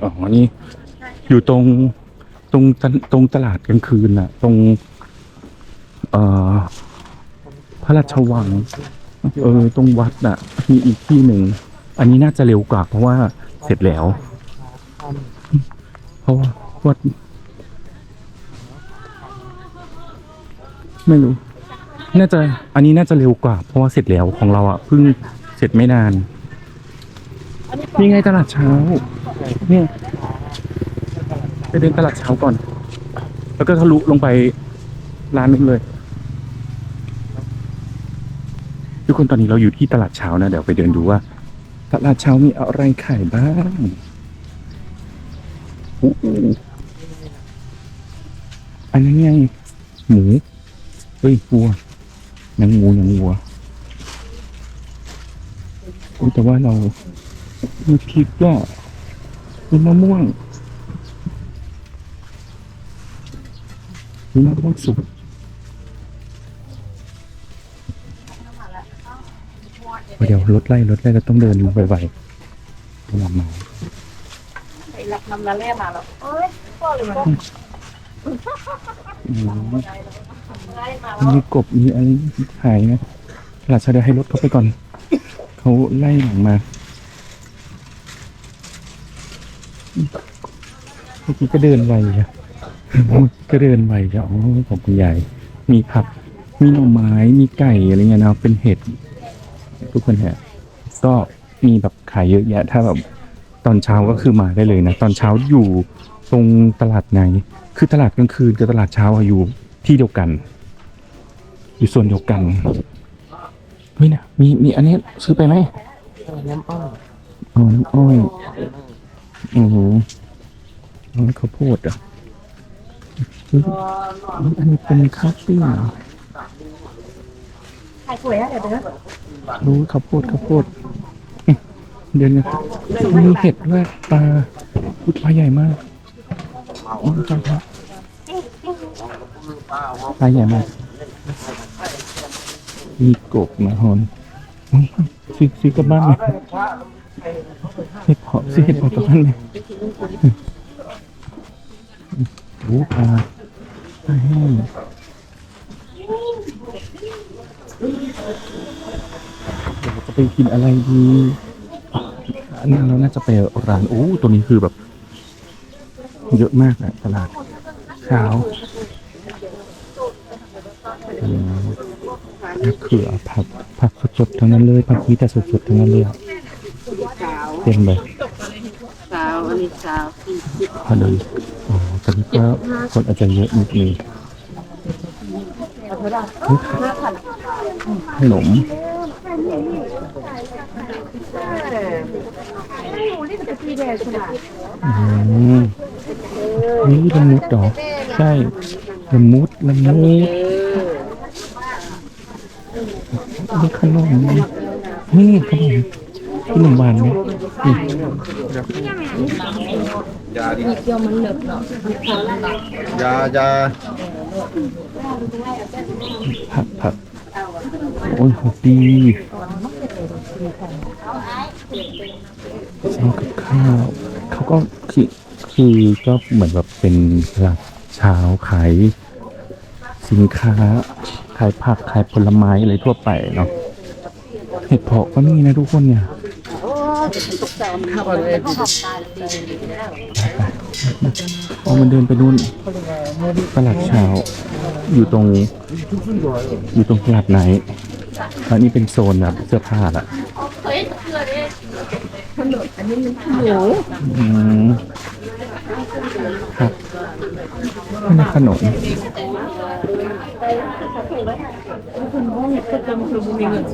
อ๋อ นี่ อยู่ตรงตรงตะตรงตลาดกลางคืนน่ะ ตรง เอ่อ พระราชวัง เออ ตรงวัดน่ะ มีอีกที่หนึ่ง อันนี้น่าจะเร็วกว่าเพราะว่าเสร็จแล้ว เพราะว่าวัด ไม่รู้ น่าจะ อันนี้น่าจะเร็วกว่า เพราะว่าเสร็จแล้วของเราอะเพิ่งเสร็จไม่นาน นี่ไงตลาดเช้า เนี่ยไปเดินตลาดเช้าก่อน แล้วก็ทะลุลงไปร้านนึงเลย ทุกคนตอนนี้เราอยู่ที่ตลาดเช้านะ เดี๋ยวไปเดินดูว่า ตลาดเช้ามีอะไรขายบ้างอันนั้ไงหมูเฮ้ยวัวหนังหมูหนังวัวแต่ว่าเรามีพริกก็ มีมะม่วง มีมะม่วงสุกเดี๋ยวรถไล่รถไล่เราต้องเดินลงไปไวๆระวังมาไปรับน้ำละเล่มาแล้วเอ้ยพ่อเลยมันอืมไล่มาแล้วมีกบมีอะไรขายนะตลาดชาเดยวให้รถเขาไปก่อน เขาไล่หลังมา เมื่อกี้ก็เดินไวอะก็เดินไวอะอ๋อของคุณยายมีผัก มีหน่อไม้ มีไก่อะไรเงี้ยนะเป็นเห็ดทุกคนฮะก็มีแบบขายเยอะแยะ ถ้าแบบตอนเช้าก็คือมาได้เลยนะ ตอนเช้าอยู่ตรงตลาดไหน คือตลาดกลางคืนกับตลาดเช้าอะอยู่ที่เดียวกัน อยู่ส่วนเดียวกันเฮ้ยนะมีมีอันนี้ซื้อไปไหมน้ำอ้อยอ๋อน้ำอ้อย อ้โหอ๋อข้าวโพดอะอันนี้เป็นข้าเปรี้ยวเหรอใครสวยอะเดี๋ยวเดี๋ยวรู้เขาวโพดข้าวโพดเดี๋ยวนะมีเห็ดด้วยปลาปลาใหญ่มากอ๋อจังครับปลาใหญ่มากมีกบนะฮอนซื้อซื้อกลับบ้านไหม เห็ดเพาะซื้อเห็ดเพาะกลับบ้านไหมโอ้ปลาปลาแห้งเดี๋ยวเราจะไปกินอะไรดีอันนี้เราน่าจะไปร้านโอ้ตัวนี้คือแบบ เยอะมากอะตลาดเช้าเขือผักผักสดๆทั้งนั้นเลยผักมีแต่สดๆทั้งนั้นเลย เต็มเลยสาวอันนี้สาวสี่สิบพอเลยอ๋อตอนนี้ก็คนอาจจะเยอะนิดนึงขนมนี่จะพี่แดงใช่ไหมอืมนี่ละมุดเหรอใช่ละมุดละมุดนี่ขนมนี่ขนมขนมหวานไหม นี่ยาอยาผักผักโอ้ยหกดีซื้อกับข้าว เขาก็คือคือก็เหมือนแบบเป็นตลาดเช้าขายสินค้า ขายผักขายผลไม้อะไรทั่วไปเนาะเห็ดเพาะก็มีนะทุกคนเนี่ย เอามันเดินไปนู่นตลาดเช้า อยู่ตรง อยู่ตรงตลาดไหนอันนี้เป็นโซนแบบเสื้อผ้าละอืมครับนี่นะขนมมีเงิน ซ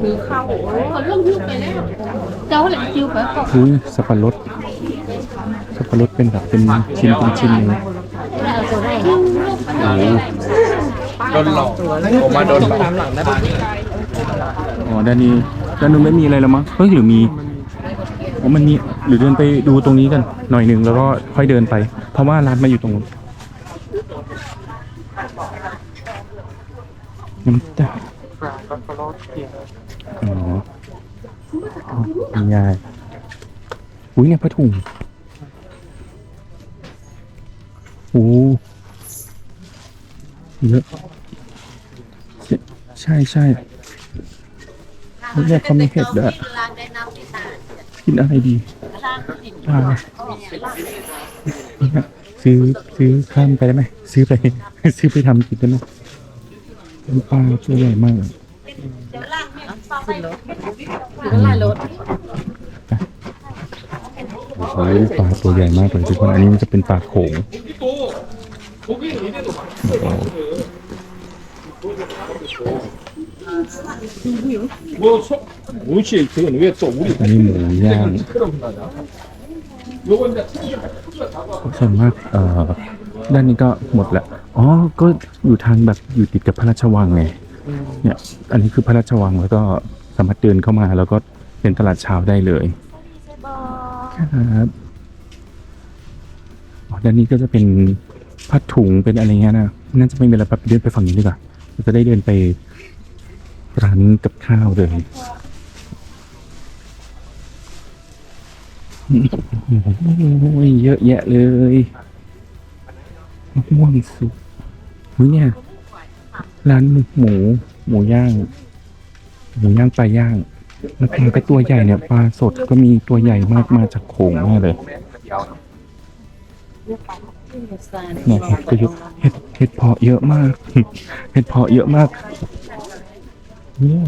ื้อข้าวเขาเรื่องคิวไปแล้วเจ้าเลยคิวไปก่อนอุ้ยสับปะรดสับปะรดเป็นแบบเป็นชิ้นเป็นชิ้นเลยโอ้โหโดนหลอกผมมาโดนหลอกอ๋อด้านนี้ด้านนู้นไม่มีอะไรแล้วมั้งเฮ้ยหรือมีโอ้ มันมีหรือเดินไปดูตรงนี้กันหน่อยหนึ่งแล้วก็ค่อยเดินไป เพราะว่าร้านมาอยู่ตรงนู้นน้ำตาลอ๋อคุณยายอุ้ยเนี่ยผ้าถุงโอ้เยอะใช่ใช่เขาเนี่ยเขามีเห็ดด้วย กินอะไรดีปลาซื้อซื้อข้ามไปได้ไหมซื้อไป ซื้อไปทำกินได้ไหมเป็นปลาตัวใหญ่มากเลยละลายรถโอ้โหปลาตัวใหญ่มากเลยทุกคน อันนี้มันจะเป็นปลาโขงโอ้ โห 뭐 소, 무시 그건 왜 또 우리 อันนี้หมูย่าง 요거 이제 ส่วนมากเอ่อด้านนี้ก็หมดละอ๋อ ก็อยู่ทางแบบอยู่ติดกับพระราชวังไง เนี่ย อันนี้คือพระราชวังแล้วก็สามารถเดินเข้ามา แล้วก็เป็นตลาดเช้าได้เลยครับอ๋อด้านนี้ก็จะเป็นผ้าถุงเป็นอะไรเงี้ยนะน่าจะไม่เป็นอะไรแบบเดินไปฝั่งนี้ดีกว่าเราจะได้เดินไปร้านกับข้าวเลย โอ้ยเยอะแยะเลยมะม่วงสุกอุ้ยเนี่ย ร้านหมู หมูย่าง หมูย่างปลาย่างแล้วปลาก็ตัวใหญ่เนี่ยปลาสดก็มีตัวใหญ่มากมาจากโขงมากเลยเนี่ยเห็ดก็เยอะเห็ดเห็ดเพาะเยอะมาก เห็ดเพาะเยอะมากเนี่ย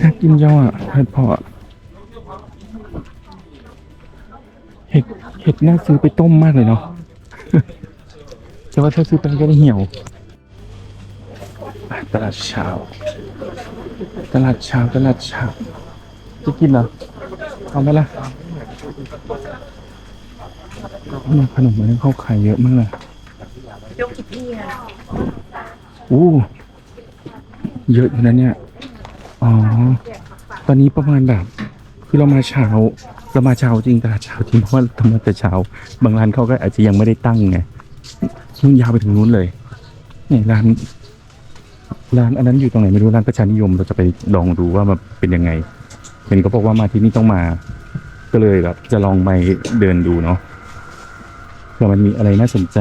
น่ากินจังอะเห็ดเพาะ เห็ดเห็ดน่าซื้อไปต้มมากเลยเนาะแต่ว่าถ้าซื้อไปก็ได้เหี่ยว ตลาดเช้า ตลาดเช้าตลาดเช้าจะกินเหรอเอาไหมล่ะขนมมันเข้าขายเยอะมากเลยยกกี่พี่อะอู้เยอะอยู่นะเนี่ย อ๋อ ตอนนี้ประมาณแบบ คือเรามาเช้า เรามาเช้าจริงตลาดเช้าจริงเพราะว่าทำมาแต่เช้า บางร้านเขาก็อาจจะยังไม่ได้ตั้งไงนู่นยาวไปถึงนู้นเลยเนี่ยร้านร้านอันนั้นอยู่ตรงไหนไม่รู้ร้านประชานิยมเราจะไปลองดูว่ามันเป็นยังไงเห็นเขาบอกว่ามาที่นี่ต้องมา ก็เลยแบบจะลองไปเดินดูเนาะเผื่อมันมีอะไรน่าสนใจ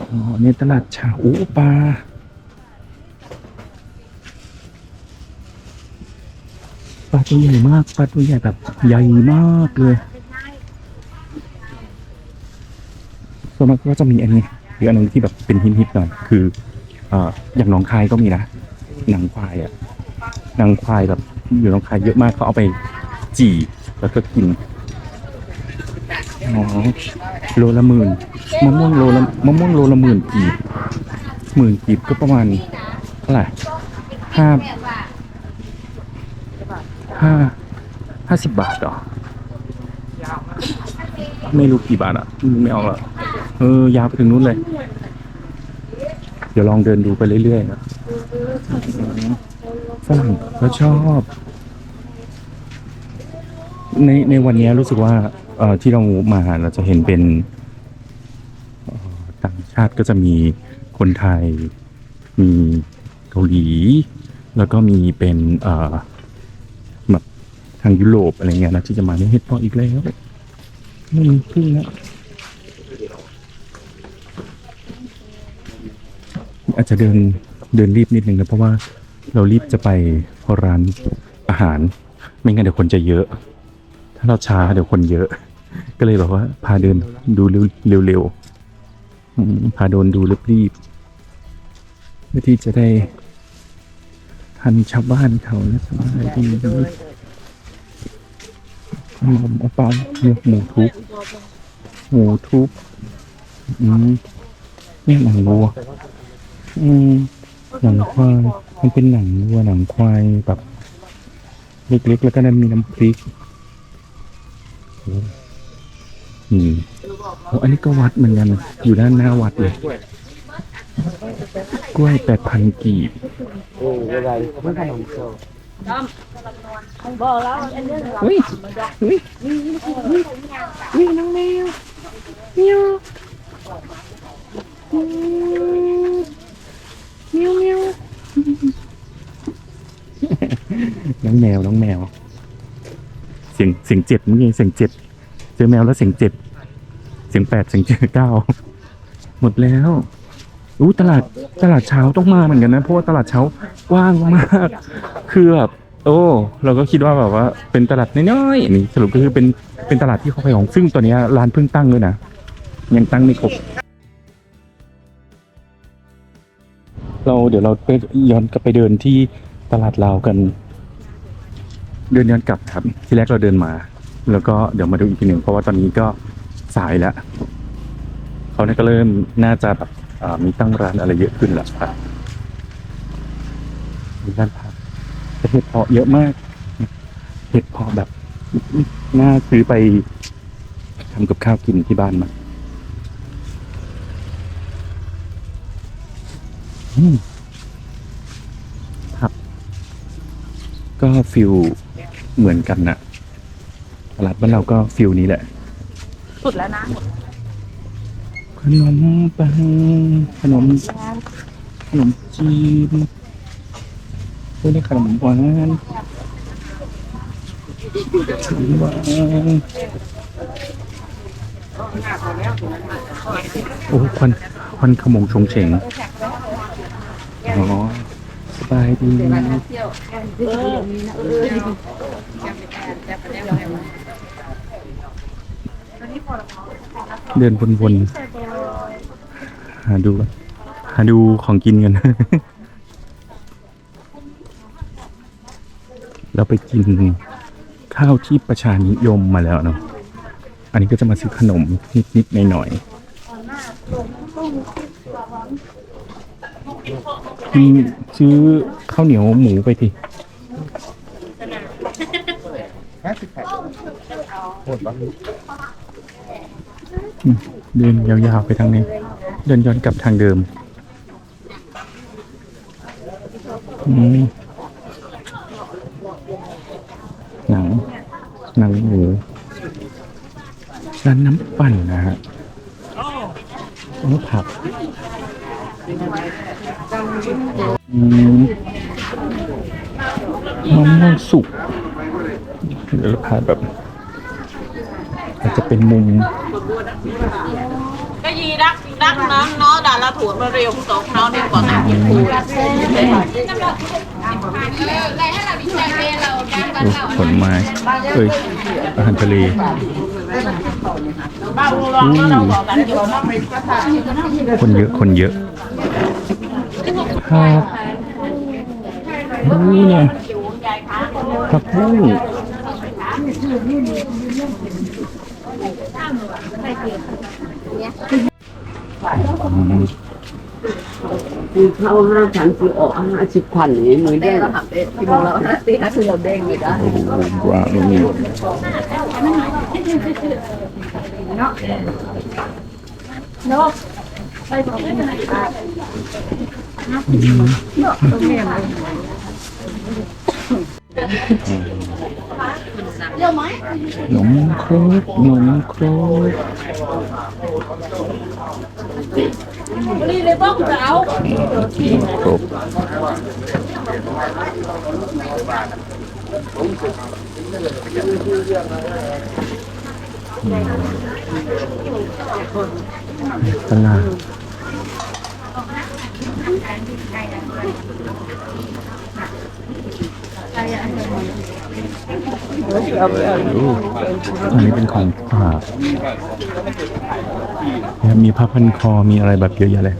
อ๋อเนี่ยตลาดเช้าอู้ปลา ลาตัวใหญ่มากปลาตัวใหญ่แบบใหญ่มากเลยส่วนมากก็จะมีอันนี้หรืออันนึงที่แบบเป็นฮิตๆหน่อยคืออ่ออย่างหนองคายก็มีนะหนังควายอะหนังควายแบบอยู่หนองคายเยอะมากเขาเอาไปจี่แล้วก็กินอ๋อโลละหมื่นมะม่วงโลละมะม่วงโลละหมื่นกีบหมื่นกีบก็ประมาณเท่าไหร่ห้า ห้าห้าสิบบาทเหรอ ไม่รู้กี่บาทอะ ไม่เอาละเออยาวไปถึงนู้นเลย เดี๋ยวลองเดินดูไปเรื่อยๆนะฝรั่งก็ชอบ ในในวันนี้รู้สึกว่าเอ่อที่เรามาเราจะเห็นเป็นต่างชาติก็จะมีคนไทย มีเกาหลี แล้วก็มีเป็นเอ่อางยุโรปอะไรเงี้ยนะที่จะมาในเฮ็ดพออีกแล้วไม่มีพึ่งนะอาจจะเดินเดินรีบนิดนึงนะเพราะว่าเรารีบจะไปร้านอาหาร ไม่งั้นเดี๋ยวคนจะเยอะ ถ้าเราช้าเดี๋ยวคนเยอะ ก็เลยแบบว่า พาเดินดูเร็วๆพาโดนดูรีบๆเพื่อที่จะได้ทันชาวบ้านเขาและสบายดีด้วย ขนมเอาปล่าเนี่ยหมูทุบหมูทุบอืมนี่หนังวัว อืมหนังควาย มันเป็นหนังวัวหนังควายแบบเล็กๆแล้วก็นั้นมีน้ำพริกอืมโอ้อันนี้ก็วัดเหมือนกัน อยู่ด้านหน้าวัดเลย กล้วยแปดพันกีบ บอกแล้วอันนี้เราอุ้ยอุ้ยอุ้ยน้องแมวเมียวเมียวเมียวน้องแมวน้องแมว เสียงเสียงเจ็บเมื่อกี้เสียงเจ็บเจอแมวแล้วเสียงเจ็บเสียงแปดเสียงเจ็ดเก้าหมดแล้วอู้ตลาดตลาดเช้าต้องมาเหมือนกันนะเพราะว่าตลาดเช้ากว้างมากคือแบบ โอ้ เราก็คิดว่าแบบว่าเป็นตลาดน้อยๆนี่สรุปก็คือเป็นเป็นตลาดที่เขาขายของซึ่งตอนเนี้ยร้านเพิ่งตั้งด้วยนะยังตั้งไม่ครบเราเดี๋ยวเราไปย้อนกลับไปเดินที่ตลาดลาวกัน เดินย้อนกลับครับ ที่แรกเราเดินมา แล้วก็เดี๋ยวมาดูอีกทีหนึ่งเพราะว่าตอนนี้ก็สายแล้วเขาเนี่ยก็เริ่มน่าจะแบบมีตั้งร้านอะไรเยอะขึ้นแล้วครับมีร้านพัก แต่เห็ดเพาะเยอะมาก เห็ดเพาะแบบน่าซื้อไปทำกับข้าวกินที่บ้านมาอืมครับ ก็ฟิลเหมือนกันนะตลาดบ้านเราก็ฟิลนี้แหละ สุดแล้วนะ ขนมปังขนม ขนมจีน เรียกขนมหวานขนมหวานโอ้ควันควันขโมงชงเฉงอ๋อสบายดีเดินวนๆหาดู หาดูของกินกัน เราไปกินข้าวที่ประชานิยมมาแล้วเนาะ อันนี้ก็จะมาซื้อขนมนิดๆหน่อยๆอืมซื้อข้าวเหนียวหมูไปทีเดินยาวๆไปทางนี้ เดินย้อนกลับทางเดิม อืมหนัง หนังหมูร้านน้ำปั่นนะฮะโอ้ผักอืมมะม่วงสุกเดี๋ยวเราพาแบบ อาจจะเป็นมุม cái gì đắt đắt nó nó đã là thuộc nó rêu tốt nó đi còn ăn những cùi โอ้ ผลไม้เอ้ยอาหารทะเลคนเยอะคนเยอะผักนี่เนี่ยผักบุ้งอืม เข้าห้าพันคือออกห้าสิบพันอย่างนี้มือได้เราทำเด็ดกี่โมงแล้วนะตีนะคือเราเด้งเลยนะโอ้โหว้าวนี่นมโครกนมโครก đi lấy bốc ráo คร บตลาดโอ้ อันนี้เป็นของฝากมีผ้าพันคอ มีอะไรแบบเยอะแยะเลย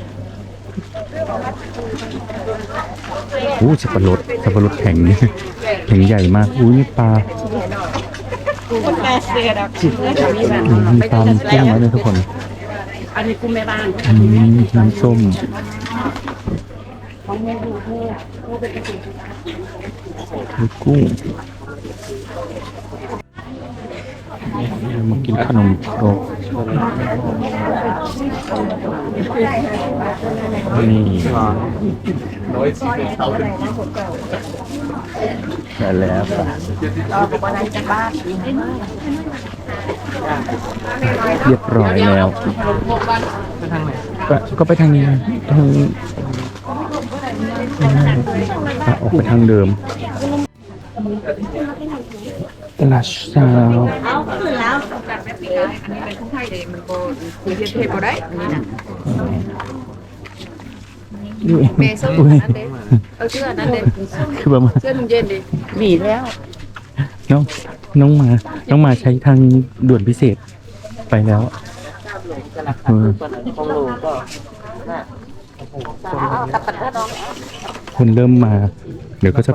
โอ้สับปะรดสับปะรดแข็งแข็งใหญ่มากอุ้ยนี่ปลา con bè xìa đặc อืมมีปลามีกุ้งแล้วเนี่ยทุกคน anh đi cùng mẹ bạn อืมน้ำส้ม มีกุ้งมากินขนมครกนี่ได้แล้วป่ะเรียบร้อยแล้ว ก็ไปทางนี้นทาง อะออกไปทางเดิม ตลาดเช้า áo cứ láo อันนี้เป็นของไทยเลยมันโบคุยเทศบ่ได้เมย์ซื้ออุ้ยนั่นเด้เออเสื้อนั่นเด้คือประมาณเสื้อนุ่งเย็นดิมีแล้ว น้องน้องมาน้องมาใช้ทางด่วนพิเศษไปแล้วเออของโลก็ คนเริ่มมา เดี๋ยวก็จะ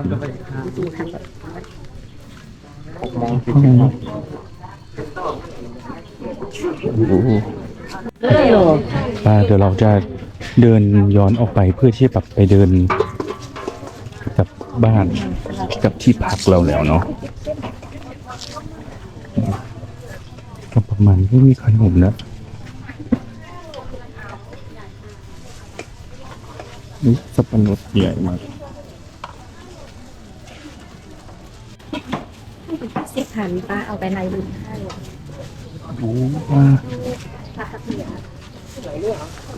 หกโมงสิบโอ้โหป้าเดี๋ยวเราจะเดินย้อนออกไปเพื่อที่จะแบบไปเดินกับบ้านกับที่พักเราแล้วเนาะก็ประมาณไม่มีขนมนะ นี่สับปะรดใหญ่มากสิบพันป้าเอาไปในบุญให้โอ้ว่า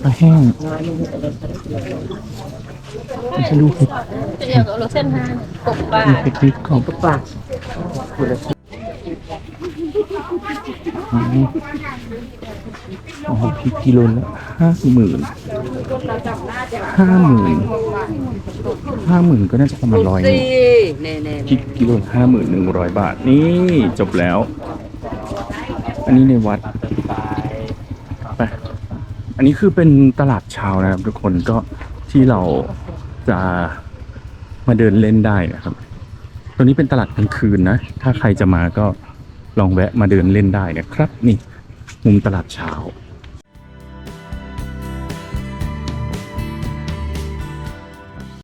ปลาแห้งจะดูกเห็ดเดี๋ยวกับรถเส้นทางกบป้าเห็ดพริกของปากอ๋ออ๋อพริกกิโลละห้าหมื่น ห้าหมื่นห้าหมื่นก็น่าจะประมาณร้อยหนึ่สิงเน่เน่พริกกิโลห้าหมื่นหนึ่งร้อยบาท นี่จบแล้ว อันนี้ในวัดไปอันนี้คือเป็นตลาดเช้านะครับ ทุกคนก็ที่เราจะมาเดินเล่นได้นะครับตรงนี้เป็นตลาดกลางคืนนะ ถ้าใครจะมาก็ลองแวะมาเดินเล่นได้นะครับ นี่ มุมตลาดเช้า